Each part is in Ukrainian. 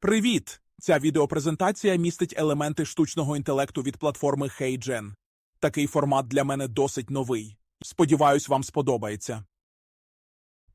Привіт! Ця відеопрезентація містить елементи штучного інтелекту від платформи HeyGen. Такий формат для мене досить новий. Сподіваюсь, вам сподобається.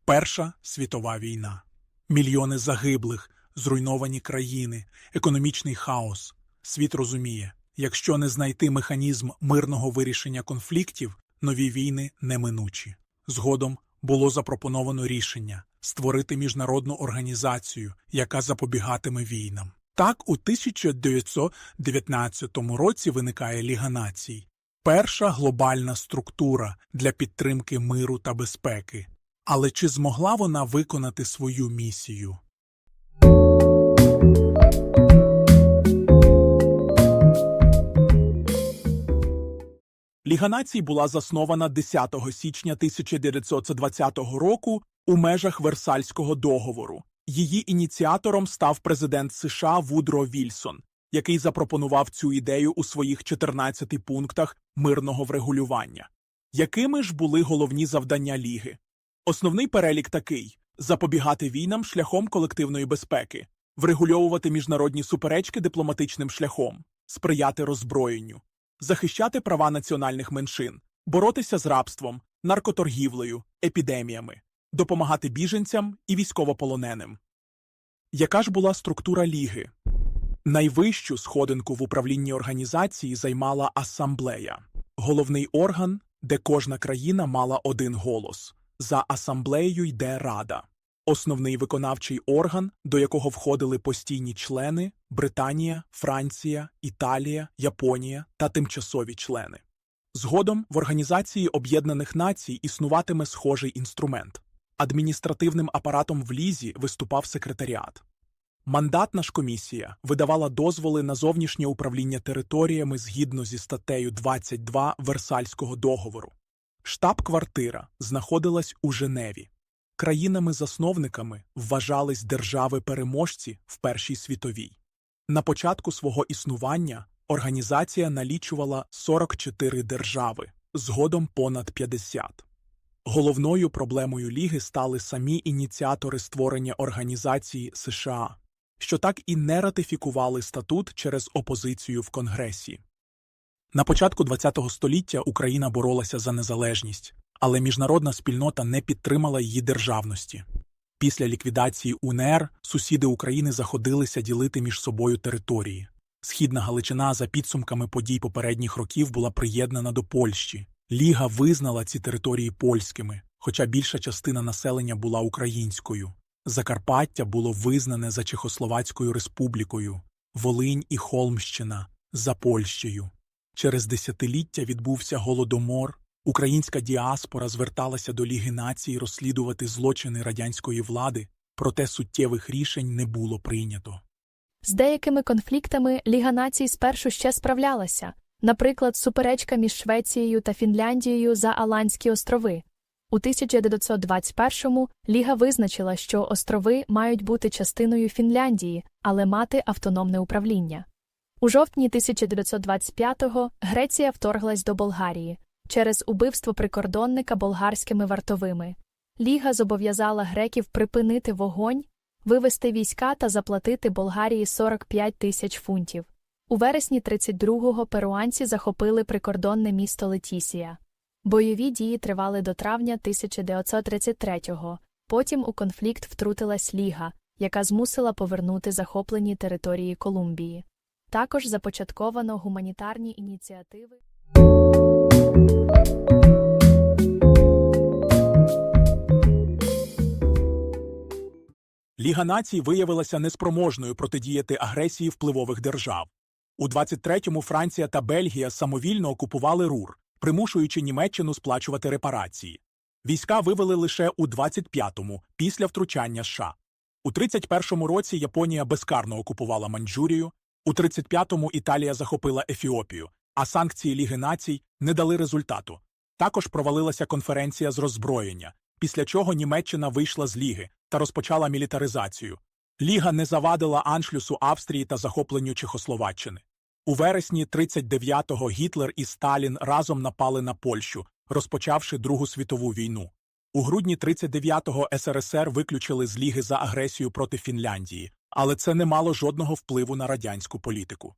Перша світова війна. Мільйони загиблих, зруйновані країни, економічний хаос. Світ розуміє, якщо не знайти механізм мирного вирішення конфліктів, нові війни неминучі. Згодом було запропоновано рішення створити міжнародну організацію, яка запобігатиме війнам. Так, у 1919 році виникає Ліга націй, перша глобальна структура для підтримки миру та безпеки. Але чи змогла вона виконати свою місію? Ліга націй була заснована 10 січня 1920 року у межах Версальського договору. Її ініціатором став президент США Вудро Вільсон, який запропонував цю ідею у своїх 14 пунктах мирного врегулювання. Якими ж були головні завдання Ліги? Основний перелік такий запобігати війнам шляхом колективної безпеки, врегульовувати міжнародні суперечки дипломатичним шляхом, сприяти роззброєнню, захищати права національних меншин, боротися з рабством, наркоторгівлею, епідеміями, допомагати біженцям і військовополоненим. Яка ж була структура Ліги? Найвищу сходинку в управлінні організації займала асамблея, головний орган, де кожна країна мала один голос. За асамблеєю йде Рада, основний виконавчий орган, до якого входили постійні члени Британія, Франція, Італія, Японія та тимчасові члени. Згодом в Організації Об'єднаних Націй існуватиме схожий інструмент. Адміністративним апаратом в лізі виступав секретаріат. Мандатна ж комісія видавала дозволи на зовнішнє управління територіями згідно зі статтею 22 Версальського договору. Штаб-квартира знаходилась у Женеві. Країнами-засновниками вважались держави-переможці в Першій світовій. На початку свого існування організація налічувала 44 держави, згодом понад 50. Головною проблемою Ліги стали самі ініціатори створення організації США, що так і не ратифікували статут через опозицію в Конгресі. На початку ХХ століття Україна боролася за незалежність, але міжнародна спільнота не підтримала її державності. Після ліквідації УНР сусіди України заходилися ділити між собою території. Східна Галичина за підсумками подій попередніх років була приєднана до Польщі. Ліга визнала ці території польськими, хоча більша частина населення була українською. Закарпаття було визнане за Чехословацькою республікою, Волинь і Холмщина за Польщею. Через десятиліття відбувся голодомор. Українська діаспора зверталася до Ліги націй розслідувати злочини радянської влади, проте суттєвих рішень не було прийнято. З деякими конфліктами Ліга націй спершу ще справлялася, наприклад, суперечка між Швецією та Фінляндією за Аландські острови. У 1921-му Ліга визначила, що острови мають бути частиною Фінляндії, але мати автономне управління. У жовтні 1925-го Греція вторглась до Болгарії через убивство прикордонника болгарськими вартовими. Ліга зобов'язала греків припинити вогонь, вивести війська та заплатити Болгарії 45 тисяч фунтів. У вересні 32-го перуанці захопили прикордонне місто Летісія. Бойові дії тривали до травня 1933-го. Потім у конфлікт втрутилась Ліга, яка змусила повернути захоплені території Колумбії. Також започатковано гуманітарні ініціативи. Ліга націй виявилася неспроможною протидіяти агресії впливових держав. У 23-му Франція та Бельгія самовільно окупували Рур, примушуючи Німеччину сплачувати репарації. Війська вивели лише у 25-му, після втручання США. У 31-му році Японія безкарно окупувала Маньчжурію, у 35-му Італія захопила Ефіопію, а санкції Ліги націй не дали результату. Також провалилася конференція з роззброєння, після чого Німеччина вийшла з Ліги та розпочала мілітаризацію. Ліга не завадила аншлюсу Австрії та захопленню Чехословаччини. У вересні 39-го Гітлер і Сталін разом напали на Польщу, розпочавши Другу світову війну. У грудні 39-го СРСР виключили з Ліги за агресію проти Фінляндії, але це не мало жодного впливу на радянську політику.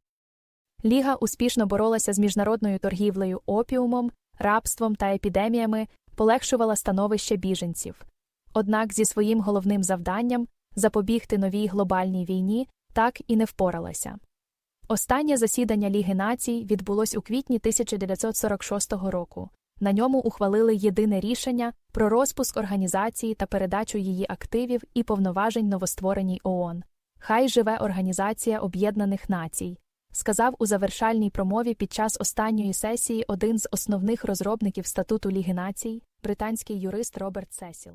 Ліга успішно боролася з міжнародною торгівлею опіумом, рабством та епідеміями, полегшувала становище біженців. Однак зі своїм головним завданням запобігти новій глобальній війні так і не впоралася. Останнє засідання Ліги націй відбулось у квітні 1946 року. На ньому ухвалили єдине рішення про розпуск організації та передачу її активів і повноважень новоствореній ООН. Хай живе Організація Об'єднаних Націй, сказав у завершальній промові під час останньої сесії один з основних розробників статуту Ліги націй, британський юрист Роберт Сесіл.